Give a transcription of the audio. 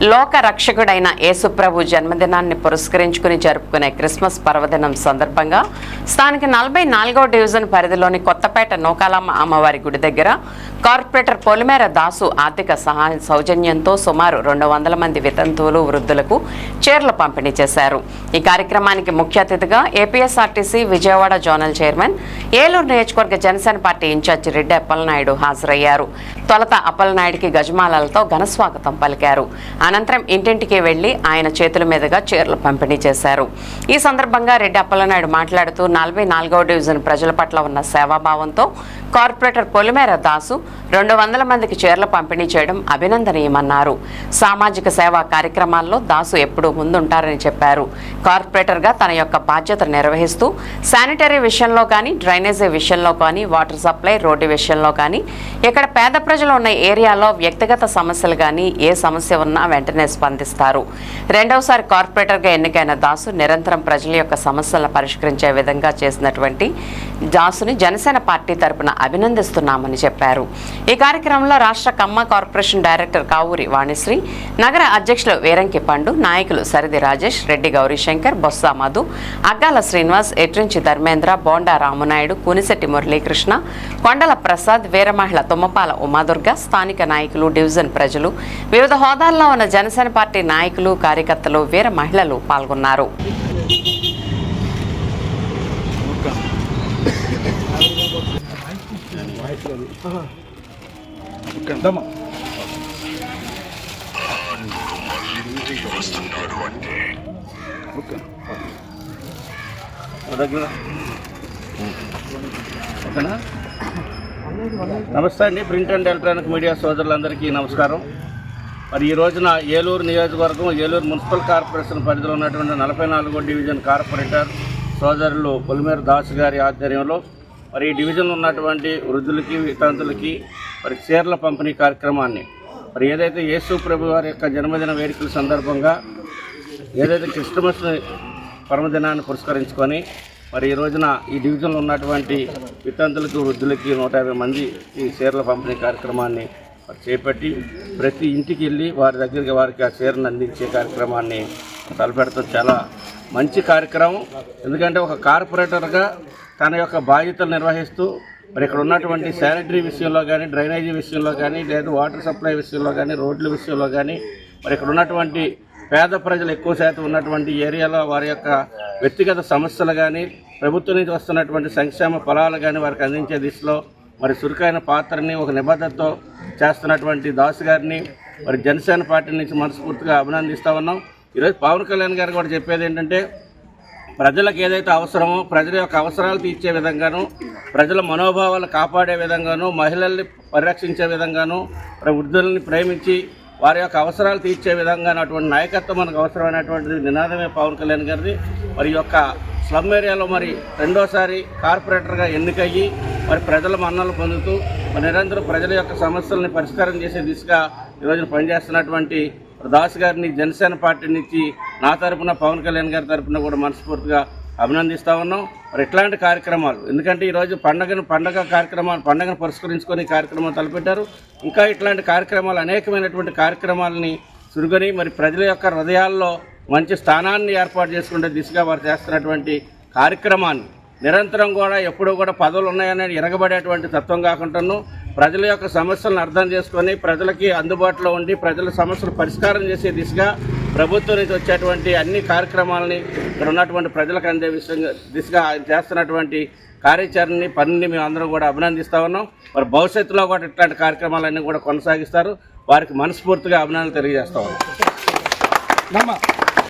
లోక రక్షకుడైన యేసుప్రభు జన్మదినాన్ని పురస్కరించుకుని జరుపుకునే క్రిస్మస్ పర్వదినం సందర్భంగా స్థానిక నలభై నాలుగో డివిజన్ పరిధిలోని కొత్తపేట నూకాలమ్మ అమ్మవారి గుడి దగ్గర కార్పొరేటర్ పొలిమేర దాసు ఆర్థిక సహాయ సౌజన్యంతో సుమారు రెండు వందల మంది వితంతువులు వృద్ధులకు చీరలు పంపిణీ చేశారు. ఈ కార్యక్రమానికి ముఖ్య అతిథిగా APSRTC Vijayawada zonal chairman Eluru నియోజకవర్గ జనసేన పార్టీ ఇన్ఛార్జి రెడ్డి అప్పలనాయుడు హాజరయ్యారు. తొలత అప్పలనాయుడికి గజమాలలతో ఘనస్వాగతం పలికారు. అనంతరం ఇంటింటికి వెళ్ళి ఆయన చేతుల మీదుగా చీరలు పంపిణీ చేశారు. ఈ సందర్భంగా రెడ్డి అప్పలనాయుడు మాట్లాడుతూ నలభై నాలుగవ డివిజన్ ప్రజల పట్ల ఉన్న సేవాభావంతో కార్పొరేటర్ పొలిమేర దాసు రెండు వందల మందికి చీరలు పంపిణీ చేయడం అభినందనీయమన్నారు. సామాజిక సేవా కార్యక్రమాల్లో దాసు ఎప్పుడూ ముందుంటారని చెప్పారు. కార్పొరేటర్గా తన యొక్క బాధ్యత నిర్వహిస్తూ శానిటరీ విషయంలో కానీ డ్రైనేజీ విషయంలో కానీ వాటర్ సప్లై రోడ్డు విషయంలో కానీ ఇక్కడ పేద ప్రజలు ఉన్న ఏరియాలో వ్యక్తిగత సమస్యలు కానీ ఏ సమస్య ఉన్నా వెంటనే స్పందిస్తారు. రెండవసారి కార్పొరేటర్గా ఎన్నికైన దాసు నిరంతరం ప్రజల యొక్క సమస్యలను పరిష్కరించే విధంగా చేసినటువంటి దాసుని జనసేన పార్టీ తరపున అభినందిస్తున్నామని చెప్పారు. ఈ కార్యక్రమంలో రాష్ట్ర కమ్మ కార్పొరేషన్ డైరెక్టర్ కావూరి వాణిశ్రీ నగర అధ్యక్షులు వీరంకి పండు నాయకులు సరిది రాజేష్ రెడ్డి గౌరీశంకర్ బొత్స మధు అగ్గాల శ్రీనివాస్ ఎట్రించి ధర్మేంద్ర బోండా రామునాయుడు కునిశెట్టి మురళీకృష్ణ కొండల ప్రసాద్ వీరమహిళ తుమ్మపాల ఉమాదుర్గ స్థానిక నాయకులు డివిజన్ ప్రజలు వివిధ హోదాల్లో ఉన్న జనసేన పార్టీ నాయకులు కార్యకర్తలు వీర మహిళలు పాల్గొన్నారు. నమస్తే అండి. ప్రింట్ అండ్ ఎలక్ట్రానిక్ మీడియా సోదరులందరికీ నమస్కారం. మరి ఈ రోజున ఏలూరు నియోజకవర్గం ఏలూరు మున్సిపల్ కార్పొరేషన్ పరిధిలో ఉన్నటువంటి నలభై నాలుగో డివిజన్ కార్పొరేటర్ సోదరులు పొలిమేరు దాస్ గారి ఆధ్వర్యంలో మరి ఈ డివిజన్ ఉన్నటువంటి వృద్ధులకి వితంతులకి మరి చీరల పంపిణీ కార్యక్రమాన్ని మరి ఏదైతే యేసు ప్రభు వారి యొక్క జన్మదిన వేడుకల సందర్భంగా ఏదైతే క్రిస్టమస్ పరమదినాన్ని పురస్కరించుకొని మరి ఈ రోజున ఈ డివిజన్లో ఉన్నటువంటి వితంతులకు వృద్ధులకి నూట యాభై మంది ఈ చీరల పంపిణీ కార్యక్రమాన్ని చేపట్టి ప్రతి ఇంటికి వెళ్ళి వారి దగ్గరికి వారికి ఆ చీరను అందించే కార్యక్రమాన్ని తలపెడతాం. చాలా మంచి కార్యక్రమం. ఎందుకంటే ఒక కార్పొరేటర్గా తన యొక్క బాధ్యతలు నిర్వహిస్తూ మరి ఇక్కడ ఉన్నటువంటి శానిటరీ విషయంలో కానీ డ్రైనేజీ విషయంలో కానీ లేదా వాటర్ సప్లై విషయంలో కానీ రోడ్ల విషయంలో కానీ మరి ఇక్కడ ఉన్నటువంటి పేద ప్రజలు ఎక్కువ శాతం ఉన్నటువంటి ఏరియాలో వారి యొక్క వ్యక్తిగత సమస్యలు కానీ ప్రభుత్వం నుంచి వస్తున్నటువంటి సంక్షేమ ఫలాలు కానీ వారికి అందించే దిశలో మరి చురుకైన పాత్రని ఒక నిబద్ధతతో చేస్తున్నటువంటి దాసు గారిని మరి జనసేన పార్టీ నుంచి మనస్ఫూర్తిగా అభినందిస్తూ ఉన్నాం. ఈరోజు పవన్ కళ్యాణ్ గారు కూడా చెప్పేది ఏంటంటే ప్రజలకు ఏదైతే అవసరమో ప్రజల యొక్క అవసరాలు తీర్చే విధంగాను ప్రజల మనోభావాలు కాపాడే విధంగాను మహిళల్ని పరిరక్షించే విధంగాను వృద్ధులని వృద్ధుల్ని ప్రేమించి వారి యొక్క అవసరాలు తీర్చే విధంగా అటువంటి నాయకత్వం మనకు అవసరమైనటువంటిది. నినాదమే పవన్ కళ్యాణ్ గారిది. మరి యొక్క స్లమ్ ఏరియాలో మరి రెండోసారి కార్పొరేటర్గా ఎన్నికయ్యి మరి ప్రజల మన్నలు పొందుతూ మరి నిరంతరం ప్రజల యొక్క సమస్యల్ని పరిష్కారం చేసే దిశగా ఈరోజు పనిచేస్తున్నటువంటి దాస్ గారిని జనసేన పార్టీ నుంచి నా తరపున పవన్ కళ్యాణ్ గారి తరపున కూడా మనస్ఫూర్తిగా అభినందిస్తా ఉన్నాం. మరి ఇట్లాంటి కార్యక్రమాలు ఎందుకంటే ఈరోజు పండగను పండగ కార్యక్రమాలు పండగను పురస్కరించుకొని కార్యక్రమం కార్యక్రమాలు తలపెట్టారు. ఇంకా ఇట్లాంటి కార్యక్రమాలు అనేకమైనటువంటి కార్యక్రమాలని చురుగని మరి ప్రజల యొక్క హృదయాల్లో మంచి స్థానాన్ని ఏర్పాటు చేసుకునే దిశగా వారు చేస్తున్నటువంటి కార్యక్రమాన్ని నిరంతరం కూడా ఎప్పుడూ కూడా పదవులు ఉన్నాయని ఇరగబడేటువంటి తత్వం కాకుండాను ప్రజల యొక్క సమస్యలను అర్థం చేసుకొని ప్రజలకి అందుబాటులో ఉండి ప్రజల సమస్యలు పరిష్కారం చేసే దిశగా ప్రభుత్వం నుంచి వచ్చేటువంటి అన్ని కార్యక్రమాలని ఇక్కడ ఉన్నటువంటి ప్రజలకు అందే విషయంగా దిశగా చేస్తున్నటువంటి కార్యాచరణని పనిని మేము అందరం కూడా అభినందిస్తా ఉన్నాం. మరి భవిష్యత్తులో కూడా ఇట్లాంటి కార్యక్రమాలన్నీ కూడా కొనసాగిస్తారు. వారికి మనస్ఫూర్తిగా అభినందనలు తెలియజేస్తా ఉన్నాం.